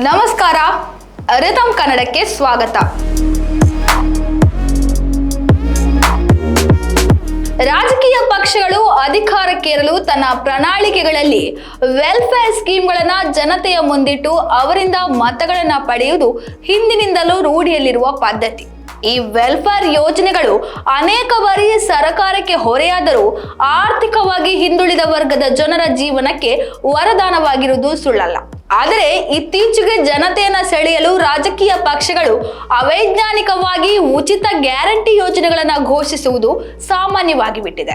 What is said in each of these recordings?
ನಮಸ್ಕಾರ. ರಿತಮ್ ಕನ್ನಡಕ್ಕೆ ಸ್ವಾಗತ. ರಾಜಕೀಯ ಪಕ್ಷಗಳು ಅಧಿಕಾರಕ್ಕೇರಲು ತನ್ನ ಪ್ರಣಾಳಿಕೆಗಳಲ್ಲಿ ವೆಲ್ಫೇರ್ ಸ್ಕೀಮ್ಗಳನ್ನ ಜನತೆಯ ಮುಂದಿಟ್ಟು ಅವರಿಂದ ಮತಗಳನ್ನ ಪಡೆಯುವುದು ಹಿಂದಿನಿಂದಲೂ ರೂಢಿಯಲ್ಲಿರುವ ಪದ್ಧತಿ. ಈ ವೆಲ್ಫೇರ್ ಯೋಜನೆಗಳು ಅನೇಕ ಬಾರಿ ಸರಕಾರಕ್ಕೆ ಹೊರೆಯಾದರೂ ಆರ್ಥಿಕವಾಗಿ ಹಿಂದುಳಿದ ವರ್ಗದ ಜನರ ಜೀವನಕ್ಕೆ ವರದಾನವಾಗಿರುವುದು ಸುಳ್ಳಲ್ಲ. ಆದರೆ ಇತ್ತೀಚೆಗೆ ಜನತೆಯನ್ನ ಸೆಳೆಯಲು ರಾಜಕೀಯ ಪಕ್ಷಗಳು ಅವೈಜ್ಞಾನಿಕವಾಗಿ ಉಚಿತ ಗ್ಯಾರಂಟಿ ಯೋಜನೆಗಳನ್ನ ಘೋಷಿಸುವುದು ಸಾಮಾನ್ಯವಾಗಿ ಬಿಟ್ಟಿದೆ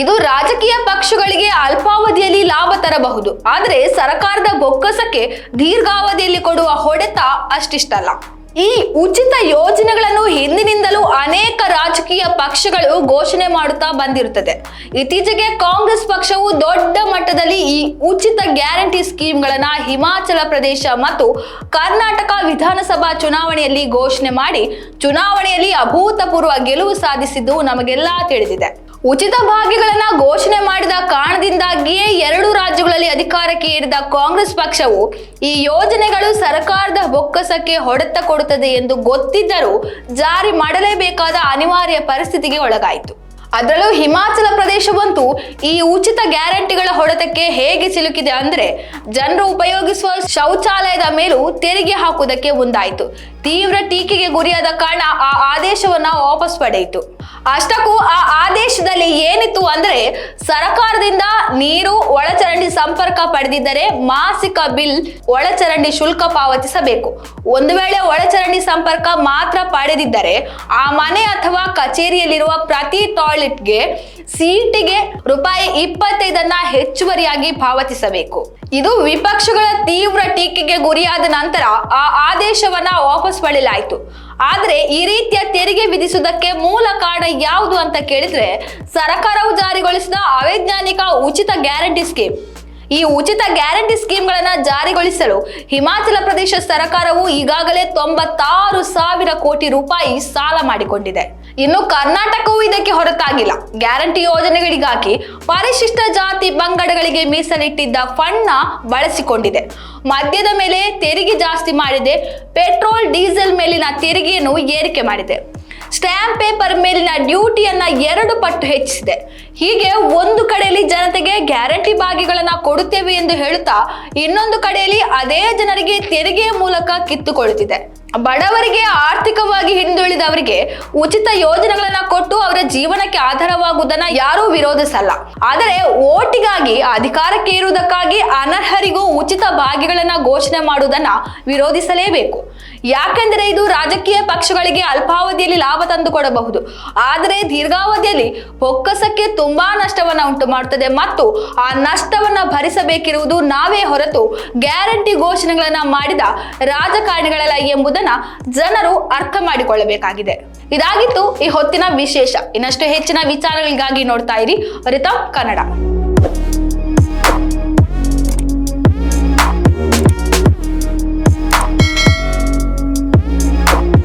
ಇದು ರಾಜಕೀಯ ಪಕ್ಷಗಳಿಗೆ ಅಲ್ಪಾವಧಿಯಲ್ಲಿ ಲಾಭ ತರಬಹುದು. ಆದರೆ ಸರ್ಕಾರದ ಬೊಕ್ಕಸಕ್ಕೆ ದೀರ್ಘಾವಧಿಯಲ್ಲಿ ಕೊಡುವ ಹೊಡೆತ ಅಷ್ಟಿಷ್ಟಲ್ಲ. ಈ ಉಚಿತ ಯೋಜನೆಗಳನ್ನು ಹಿಂದಿನಿಂದಲೂ ಅನೇಕ ರಾಜಕೀಯ ಪಕ್ಷಗಳು ಘೋಷಣೆ ಮಾಡುತ್ತಾ ಬಂದಿರುತ್ತದೆ. ಇತ್ತೀಚೆಗೆ ಕಾಂಗ್ರೆಸ್ ಪಕ್ಷವು ದೊಡ್ಡ ಮಟ್ಟದಲ್ಲಿ ಈ ಉಚಿತ ಗ್ಯಾರಂಟಿ ಸ್ಕೀಮ್ಗಳನ್ನ ಹಿಮಾಚಲ ಪ್ರದೇಶ ಮತ್ತು ಕರ್ನಾಟಕ ವಿಧಾನಸಭಾ ಚುನಾವಣೆಯಲ್ಲಿ ಘೋಷಣೆ ಮಾಡಿ, ಚುನಾವಣೆಯಲ್ಲಿ ಅಭೂತಪೂರ್ವ ಗೆಲುವು ಸಾಧಿಸಿದ್ದು ನಮಗೆಲ್ಲ ತಿಳಿದಿದೆ. ಉಚಿತ ಭಾಗ್ಯಗಳನ್ನ ಘೋಷಣೆ ಮಾಡಿದ ಕಾರಣದಿಂದಾಗಿಯೇ ಎರಡು ರಾಜ್ಯಗಳಲ್ಲಿ ಅಧಿಕಾರಕ್ಕೆ ಏರಿದ ಕಾಂಗ್ರೆಸ್ ಪಕ್ಷವು ಈ ಯೋಜನೆಗಳು ಸರ್ಕಾರದ ಬೊಕ್ಕಸಕ್ಕೆ ಹೊಡೆತ ಕೊಡುತ್ತದೆ ಎಂದು ಗೊತ್ತಿದ್ದರೂ ಜಾರಿ ಮಾಡಲೇಬೇಕಾದ ಅನಿವಾರ್ಯ ಪರಿಸ್ಥಿತಿಗೆ ಒಳಗಾಯಿತು. ಅದರಲ್ಲೂ ಹಿಮಾಚಲ ಪ್ರದೇಶವಂತೂ ಈ ಉಚಿತ ಗ್ಯಾರಂಟಿಗಳ ಹೊಡೆತಕ್ಕೆ ಹೇಗೆ ಸಿಲುಕಿದೆ ಅಂದ್ರೆ ಜನರು ಉಪಯೋಗಿಸುವ ಶೌಚಾಲಯದ ಮೇಲೂ ತೆರಿಗೆ ಹಾಕುವುದಕ್ಕೆ ಮುಂದಾಯಿತು. ತೀವ್ರ ಟೀಕೆಗೆ ಗುರಿಯಾದ ಕಾರಣ ಆ ಆದೇಶವನ್ನ ವಾಪಸ್ ಪಡೆಯಿತು. ಅಷ್ಟಕ್ಕೂ ಆ ಆದೇಶದಲ್ಲಿ ಏನಿತ್ತು ಅಂದ್ರೆ ಸರಕಾರದಿಂದ ನೀರು ಒಳಚರಂಡಿ ಸಂಪರ್ಕ ಪಡೆದಿದ್ದರೆ ಮಾಸಿಕ ಬಿಲ್ ಒಳಚರಂಡಿ ಶುಲ್ಕ ಪಾವತಿಸಬೇಕು. ಒಂದು ವೇಳೆ ಒಳಚರಂಡಿ ಸಂಪರ್ಕ ಮಾತ್ರ ಪಡೆದಿದ್ದರೆ ಆ ಮನೆ ಅಥವಾ ಕಚೇರಿಯಲ್ಲಿರುವ ಪ್ರತಿ ಟಾಯ್ಲೆಟ್ಗೆ ಸೀಟಿಗೆ ರೂಪಾಯಿ ಇಪ್ಪತ್ತೈದನ್ನ ಹೆಚ್ಚುವರಿಯಾಗಿ ಪಾವತಿಸಬೇಕು. ಇದು ವಿಪಕ್ಷಗಳ ತೀವ್ರ ಟೀಕೆಗೆ ಗುರಿಯಾದ ನಂತರ ಆ ಆದೇಶವನ್ನ ವಾಪಸ್ ಪಡೆಯಲಾಯಿತು. ಆದ್ರೆ ಈ ರೀತಿಯ ತೆರಿಗೆ ವಿಧಿಸುವುದಕ್ಕೆ ಮೂಲ ಕಾರಣ ಯಾವುದು ಅಂತ ಕೇಳಿದ್ರೆ, ಸರ್ಕಾರವು ಜಾರಿಗೊಳಿಸಿದ ಅವೈಜ್ಞಾನಿಕ ಉಚಿತ ಗ್ಯಾರಂಟಿ ಸ್ಕೀಮ್. ಈ ಉಚಿತ ಗ್ಯಾರಂಟಿ ಸ್ಕೀಮ್ಗಳನ್ನು ಜಾರಿಗೊಳಿಸಲು ಹಿಮಾಚಲ ಪ್ರದೇಶ ಸರ್ಕಾರವು ಈಗಾಗಲೇ ತೊಂಬತ್ತಾರು ಸಾವಿರ ಕೋಟಿ ರೂಪಾಯಿ ಸಾಲ ಮಾಡಿಕೊಂಡಿದೆ. ಇನ್ನು ಕರ್ನಾಟಕವೂ ಇದಕ್ಕೆ ಹೊರತಾಗಿಲ್ಲ. ಗ್ಯಾರಂಟಿ ಯೋಜನೆಗಳಿಗಾಗಿ ಪರಿಶಿಷ್ಟ ಜಾತಿ ಬಂಗಡಗಳಿಗೆ ಮೀಸಲಿಟ್ಟಿದ್ದ ಫಂಡ್ನ ಬಳಸಿಕೊಂಡಿದೆ. ಮದ್ಯದ ಮೇಲೆ ತೆರಿಗೆ ಜಾಸ್ತಿ ಮಾಡಿದೆ, ಪೆಟ್ರೋಲ್, ಡೀಸೆಲ್ ಮೇಲಿನ ತೆರಿಗೆಯನ್ನು ಏರಿಕೆ ಮಾಡಿದೆ. ಸ್ಟ್ಯಾಂಪ್ ಪೇಪರ್ ಮೇಲಿನ ಡ್ಯೂಟಿಯನ್ನ ಎರಡು ಪಟ್ಟು ಹೆಚ್ಚಿಸಿದೆ. ಹೀಗೆ ಒಂದು ಕಡೆಯಲ್ಲಿ ಕೊಡುತ್ತೇವೆ ಎಂದು ಹೇಳುತ್ತಾ ಇನ್ನೊಂದು ಕಡೆಯಲ್ಲಿ ಅದೇ ಜನರಿಗೆ ತೆರಿಗೆಯ ಮೂಲಕ ಕಿತ್ತುಕೊಳ್ಳುತ್ತಿದೆ ಬಡವರಿಗೆ ಆರ್ಥಿಕವಾಗಿ ಹಿಂದುಳಿದವರಿಗೆ ಉಚಿತ ಯೋಜನೆಗಳನ್ನ ಕೊಟ್ಟು ಅವರ ಜೀವನಕ್ಕೆ ಆಧಾರವಾಗುವುದನ್ನ ಯಾರೂ ವಿರೋಧಿಸಲ್ಲ. ಆದರೆ ಓಟಿಗಾಗಿ, ಅಧಿಕಾರಕ್ಕೆ ಇರುವುದಕ್ಕಾಗಿ ಅನರ್ಹರಿಗೂ ಉಚಿತ ಭಾಗ್ಯಗಳನ್ನ ಘೋಷಣೆ ಮಾಡುವುದನ್ನ ವಿರೋಧಿಸಲೇಬೇಕು. ಯಾಕೆಂದರೆ ಇದು ರಾಜಕೀಯ ಪಕ್ಷಗಳಿಗೆ ಅಲ್ಪಾವಧಿಯಲ್ಲಿ ಲಾಭ ತಂದು ಕೊಡಬಹುದು ಆದರೆ ದೀರ್ಘಾವಧಿಯಲ್ಲಿ ಬೊಕ್ಕಸಕ್ಕೆ ತುಂಬಾ ನಷ್ಟವನ್ನ ಉಂಟು ಮಾಡುತ್ತದೆ ಮತ್ತು ಆ ನಷ್ಟವನ್ನ ಭರಿಸಬೇಕಿರುವುದು ನಾವೇ ಹೊರತು ಗ್ಯಾರಂಟಿ ಘೋಷಣೆಗಳನ್ನ ಮಾಡಿದ ರಾಜಕಾರಣಿಗಳಲ್ಲ ಎಂಬುದನ್ನ ಜನರು ಅರ್ಥ ಮಾಡಿಕೊಳ್ಳಬೇಕಾಗಿದೆ. ಇದಾಗಿತ್ತು ಈ ಹೊತ್ತಿನ ವಿಶೇಷ. ಇನ್ನಷ್ಟು ಹೆಚ್ಚಿನ ವಿಚಾರಗಳಿಗಾಗಿ ನೋಡ್ತಾ ಇರಿ. ರಿತಮ್ ಕನ್ನಡ.